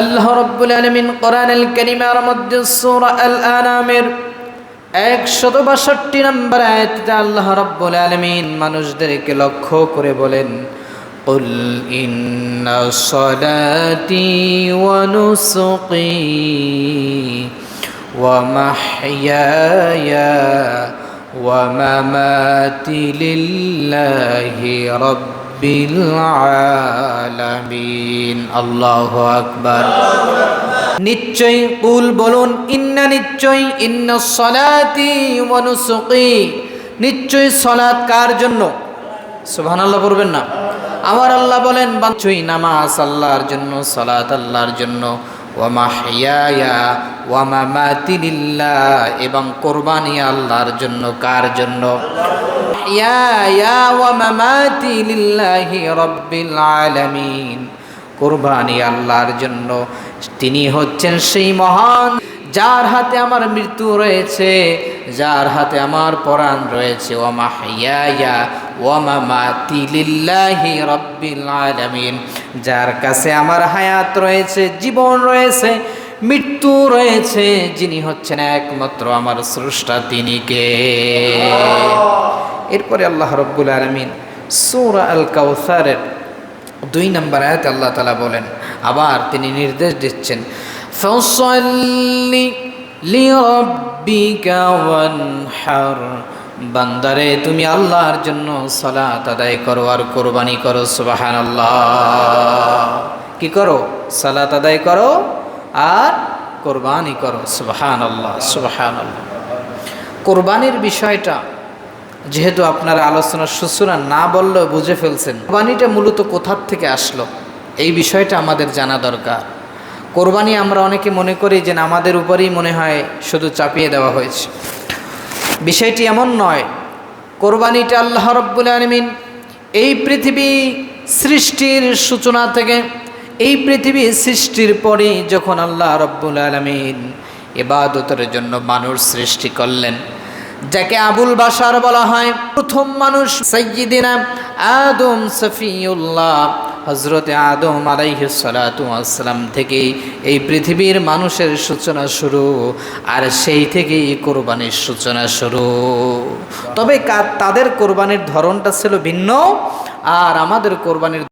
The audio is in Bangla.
আল্লাহ রব্বুল আলমিন কোরআনুল কারিমের মধ্যে সূরা আল আনামের একশত বাষট্টি নম্বর আয়াতটা আল্লাহ রব্বুল আলমিন মানুষদেরকে লক্ষ্য করে বলেন قل إن صلاتي ونسقي ومحياي ومماتي لله رب আলামিন। আল্লাহ আকবার। নিশ্চয় কুল বলুন, ইন্না নিশ্চয় ইন্না সলাতি মনুসুকি নিশ্চয় সলাৎ কার জন্য? সুবহানাল্লাহ বলবেন না। আমার আল্লাহ বলেন বাঞ্চুই নামাজ আল্লাহর জন্য সলাত আল্লাহর জন্য। ওয়ামা হিয়ায়া ওয়ামা মাতিলিল্লাহ এবং কোরবানি আল্লাহর জন্য কার জন্য? হিয়ায়া ওয়ামা মাতিলিল্লাহি রব্বিল আলামিন। কোরবানি আল্লাহর জন্য। তিনি হচ্ছেন সেই মহান যার হাতে আমার মৃত্যু রয়েছে, যার হাতে আমার পরাণ রয়েছে। ওমা হিয়া ওমা মাতি লিল্লাহি রব্বিল আলামিন। যার কাছে আমার হায়াত রয়েছে, জীবন রয়েছে, মৃত্যু রয়েছে, যিনি হচ্ছেন একমাত্র আমার স্রষ্টা, তিনি কে? এরপরে আল্লাহ রব্বুল আলমিন সূরা আল কাউসারের দুই নম্বর আয়াতে আল্লাহ তালা বলেন, আবার তিনি নির্দেশ দিচ্ছেন বান্দারে, তুমি আল্লাহর জন্য সালাত আদায় করো আর কোরবানি করো সুবাহান আল্লাহ কি করো? সালাত আদায় করো আর কোরবানি করো সুবাহান আল্লাহ সুবাহান আল্লাহ কোরবানির বিষয়টা যেহেতু আপনারা আলোচনার সূচনা না বললেও বুঝে ফেলছেন, কোরবানিটা মূলত কোথার থেকে আসলো? এই বিষয়টা আমাদের জানা দরকার। কোরবানি আমরা অনেকে মনে করি যে আমাদের উপরেই মনে হয় শুধু চাপিয়ে দেওয়া হয়েছে। বিষয়টি এমন নয়, কোরবানিটা আল্লাহ রব্বুল আলমিন এই পৃথিবী সৃষ্টির সূচনা থেকে, এই পৃথিবী সৃষ্টির পরে যখন আল্লাহ রব্বুল আলমিন এবাদতের জন্য মানুষ সৃষ্টি করলেন যাকে আবুল বাসার বলা হয় প্রথম মানুষ সৈয়দিনা আদম সফিউল্লাহ হজরতে আদম আলাইহি সালাম থেকেই এই পৃথিবীর মানুষের সূচনা শুরু আর সেই থেকেই কোরবানির সূচনা শুরু। তবে তাদের কোরবানির ধরনটা ছিল ভিন্ন আর আমাদের কোরবানির